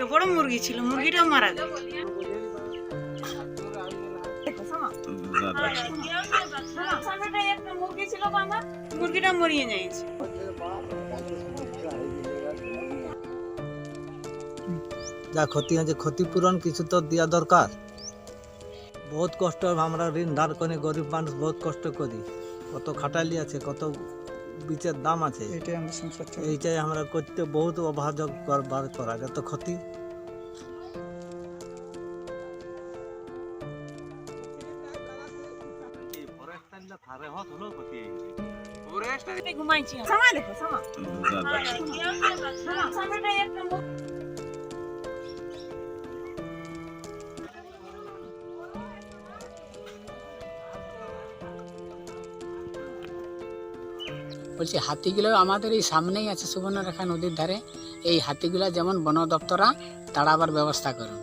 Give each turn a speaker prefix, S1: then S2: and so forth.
S1: একটা বড় মুরগি ছিল, মুরগিটাও মারা গেল। মুরগিটা মরিয়ে যাইছে
S2: যা ক্ষতি হয়েছে, ক্ষতিপূরণ কিছু তো দেওয়া দরকার। বহুত কষ্ট, আমরা ঋণ ধার করে গরিব মানুষ বহুত কষ্ট করি। কত খাটালি আছে, কত বীজের দাম আছে।
S3: এটাই আমরা সংসার
S2: এইটাই আমরা করতে বহুত অভাজক করবার করা যত ক্ষতি।
S1: ঘুমাইছি। সময় দেখো সময়।
S4: বলছি, হাতিগুলো আমাদের এই সামনেই আছে সুবর্ণরেখা নদীর ধারে। এই হাতিগুলা যেমন বন দপ্তরা তাড়াবার ব্যবস্থা করুন।